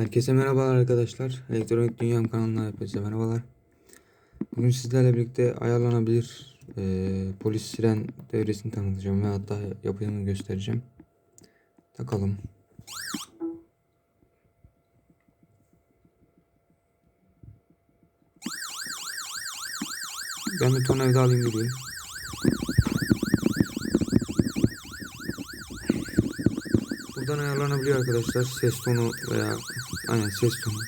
Herkese merhabalar arkadaşlar. Elektronik Dünyam kanalına hepinize merhabalar. Bugün sizlerle birlikte ayarlanabilir eee, polis siren devresini tanıtacağım ve hatta yapımını göstereceğim. Takalım. Ben bir tornavida alayım gideyim. Buradan ayarlanabiliyor arkadaşlar. Ses tonu veya aynen ses tonu.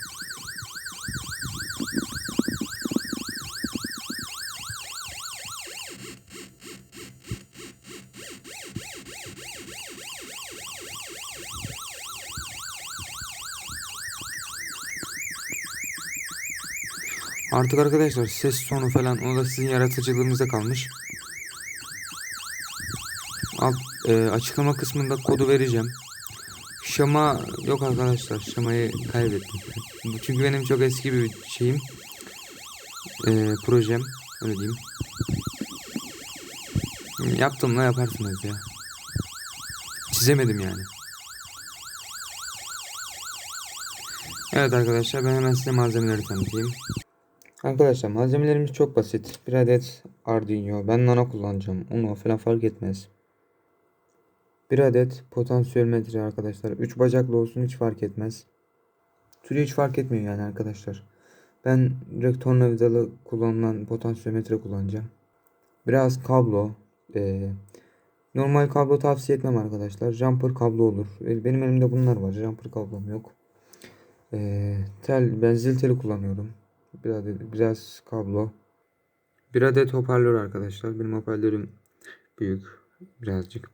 Artık arkadaşlar ses tonu falan o da sizin yaratıcılığınıza kalmış. Alt, e, açıklama kısmında kodu vereceğim. Şama yok arkadaşlar. Şamayı kaybettim. Çünkü benim çok eski bir şeyim. E, projem. Öyle diyeyim. Yaptım da yaparsınız ya. Çizemedim yani. Evet arkadaşlar ben hemen size malzemeleri tanıtayım. Arkadaşlar malzemelerimiz çok basit. Bir adet Arduino. Ben Nano kullanacağım. Uno falan fark etmez. Bir adet potansiyometre arkadaşlar. 3 bacaklı olsun hiç fark etmez. Türü hiç fark etmiyor yani arkadaşlar. Ben direkt tornavidalı kullanılan potansiyometre kullanacağım. Biraz kablo. Ee, normal kablo tavsiye etmem arkadaşlar. Jumper kablo olur. Benim elimde bunlar var. Jumper kablom yok. Ee, tel, ben zil teli kullanıyorum. Bir adet, biraz kablo. Bir adet hoparlör arkadaşlar. Benim hoparlörüm büyük birazcık.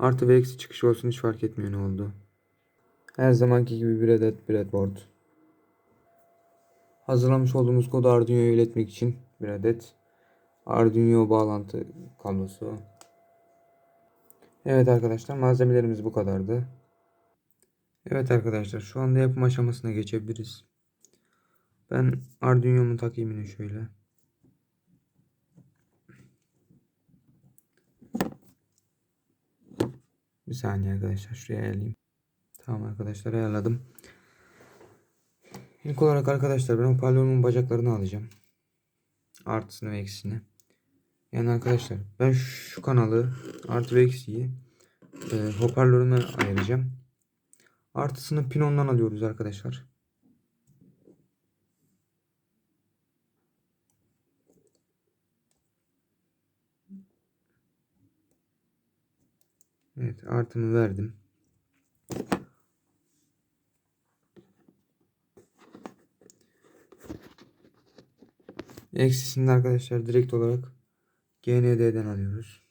Artı ve eksi çıkış olsun hiç fark etmiyor ne oldu. Her zamanki gibi bir adet breadboard. Hazırlamış olduğumuz kodu Arduino'ya iletmek için bir adet Arduino bağlantı kablosu. Evet arkadaşlar malzemelerimiz bu kadardı. Evet arkadaşlar şu anda yapım aşamasına geçebiliriz. Ben Arduino'mu takayım yine şöyle. Bir saniye arkadaşlar şuraya ayarlayayım. Tamam arkadaşlar ayarladım. İlk olarak arkadaşlar ben hoparlörümün bacaklarını alacağım. Artısını ve eksisini. Yani arkadaşlar ben şu kanalı artı ve eksiyi e, hoparlörüme ayıracağım. Artısını pinondan alıyoruz arkadaşlar. Evet artımı verdim. Eksisini arkadaşlar direkt olarak GND'den alıyoruz.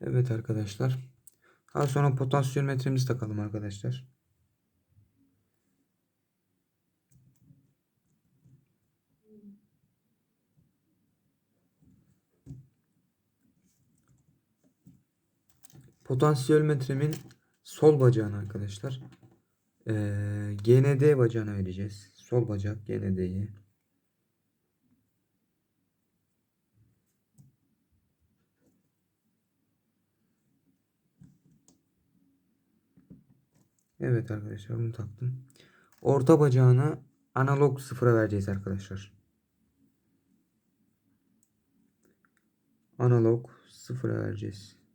Evet arkadaşlar. Daha sonra potansiyometremizi takalım arkadaşlar. Potansiyometremin sol bacağını arkadaşlar. Ee, GND bacağına vereceğiz. Sol bacak GND'yi. Evet arkadaşlar bunu taktım. Orta bacağına analog sıfıra vereceğiz arkadaşlar. Analog sıfıra vereceğiz.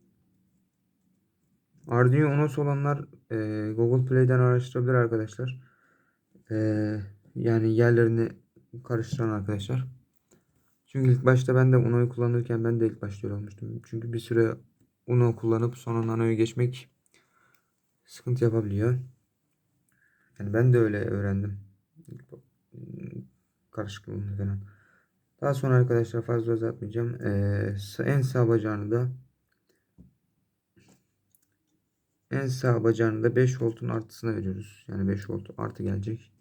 Arduino Uno's olanlar e, Google Play'den araştırabilir arkadaşlar. E, yani yerlerini karıştıran arkadaşlar. Çünkü ilk başta ben de Uno'yu kullanırken ben de ilk başta öyle olmuştum. Çünkü bir süre Uno kullanıp sonra Nano'ya geçmek sıkıntı yapabiliyor. Yani ben de öyle öğrendim. Karışıklığını falan. Daha sonra arkadaşlar fazla uzatmayacağım. Ee, en sağ bacağını da en sağ bacağını da 5 voltun artısına veriyoruz. Yani 5 volt artı gelecek.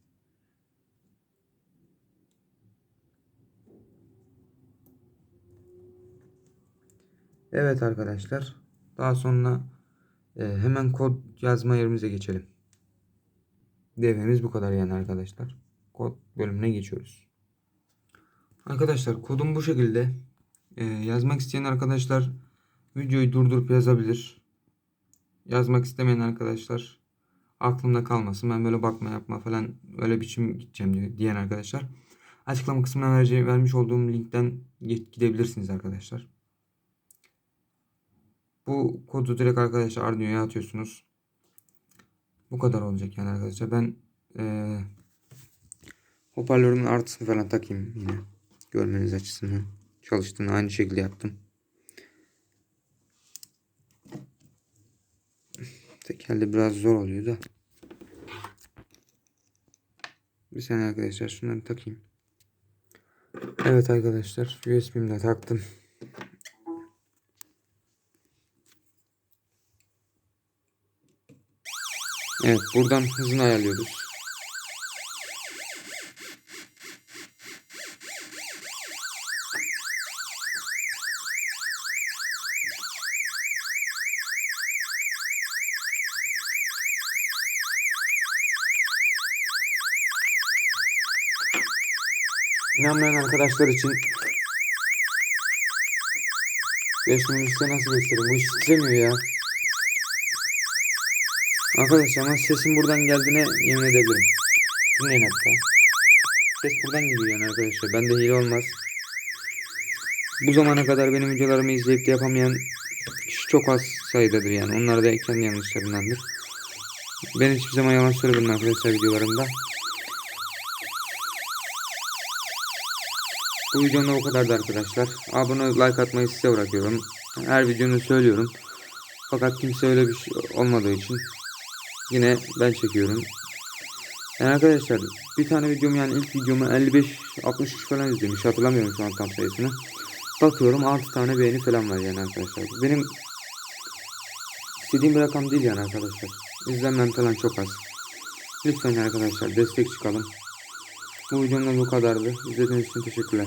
Evet arkadaşlar. Daha sonra e, hemen kod yazma yerimize geçelim. Devremiz bu kadar yani arkadaşlar. Kod bölümüne geçiyoruz. Arkadaşlar kodum bu şekilde. Ee, yazmak isteyen arkadaşlar videoyu durdurup yazabilir. Yazmak istemeyen arkadaşlar aklımda kalmasın. Ben böyle bakma yapma falan öyle biçim gideceğim diye- diyen arkadaşlar. Açıklama kısmına vereceğim, vermiş olduğum linkten gidebilirsiniz arkadaşlar. Bu kodu direkt arkadaşlar Arduino'ya atıyorsunuz. Bu kadar olacak yani arkadaşlar. Ben eee hoparlörün artısını falan takayım yine. Görmeniz açısından. Çalıştığını aynı şekilde yaptım. Tek elde biraz zor oluyor da. Bir saniye arkadaşlar şunları takayım. Evet arkadaşlar USB'mi taktım. Evet buradan hızını ayarlıyoruz. İnanmayan arkadaşlar için Yaşımı size nasıl göstereyim? Bu iş titremiyor ya. Arkadaşlar ama sesin buradan geldiğine yemin edebilirim. Dinleyin hatta. Ses buradan geliyor yani arkadaşlar. Bende hile olmaz. Bu zamana kadar benim videolarımı izleyip de yapamayan kişi çok az sayıdadır yani. Onlar da kendi yanlışlarındandır. Ben hiçbir zaman yalan söylemedim arkadaşlar videolarımda. Bu videonun da o kadardı arkadaşlar. Abone like atmayı size bırakıyorum. Her videonu söylüyorum. Fakat kimse öyle bir şey olmadığı için yine ben çekiyorum. Yani arkadaşlar bir tane videom yani ilk videomu 55-60 kişi falan izlemiş. Hatırlamıyorum şu an tam sayısını. Bakıyorum 6 tane beğeni falan var yani arkadaşlar. Benim istediğim bir rakam değil yani arkadaşlar. İzlenmem falan çok az. Lütfen arkadaşlar destek çıkalım. Bu videonun da bu kadardı. İzlediğiniz için teşekkürler.